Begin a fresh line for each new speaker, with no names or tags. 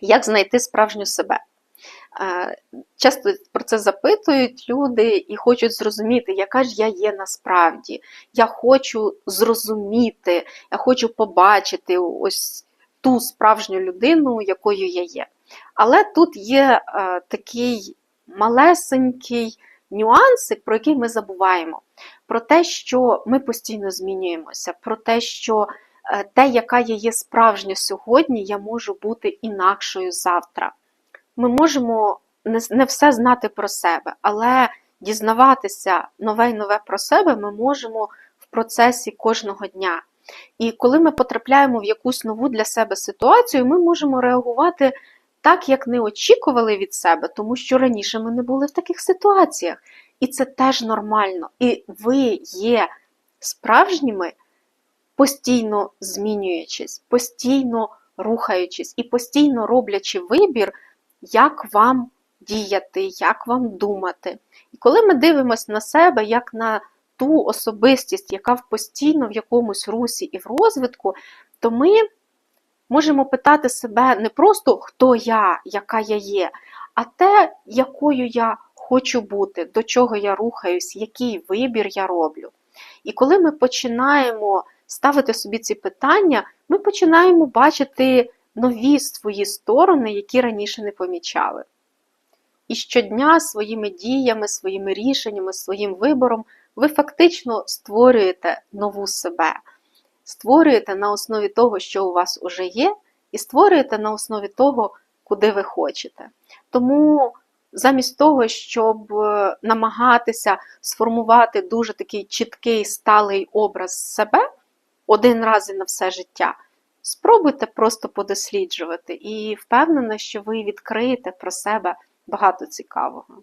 Як знайти справжню себе? Часто про це запитують люди і хочуть зрозуміти, яка ж я є насправді. Я хочу зрозуміти, я хочу побачити ось ту справжню людину, якою я є. Але тут є е, такий малесенький нюансик, про який ми забуваємо. Про те, що ми постійно змінюємося, про те, що те, яка я є справжня сьогодні, я можу бути інакшою завтра. Ми можемо не, все знати про себе, але дізнаватися нове й нове про себе ми можемо в процесі кожного дня. І коли ми потрапляємо в якусь нову для себе ситуацію, ми можемо реагувати так, як не очікували від себе, тому що раніше ми не були в таких ситуаціях. І це теж нормально. І ви є справжніми, постійно змінюючись, постійно рухаючись і постійно роблячи вибір, як вам діяти, як вам думати. І коли ми дивимося на себе як на ту особистість, яка постійно в якомусь русі і в розвитку, то ми можемо питати себе не просто хто я, яка я є, а те, якою я хочу бути, до чого я рухаюсь, який вибір я роблю. І коли ми починаємо ставити собі ці питання, ми починаємо бачити нові свої сторони, які раніше не помічали. І щодня своїми діями, своїми рішеннями, своїм вибором ви фактично створюєте нову себе, створюєте на основі того, що у вас уже є, і створюєте на основі того, куди ви хочете. Тому замість того, щоб е, намагатися сформувати дуже такий чіткий сталий образ себе один раз і на все життя, спробуйте просто подосліджувати і впевнена, що ви відкриєте про себе багато цікавого.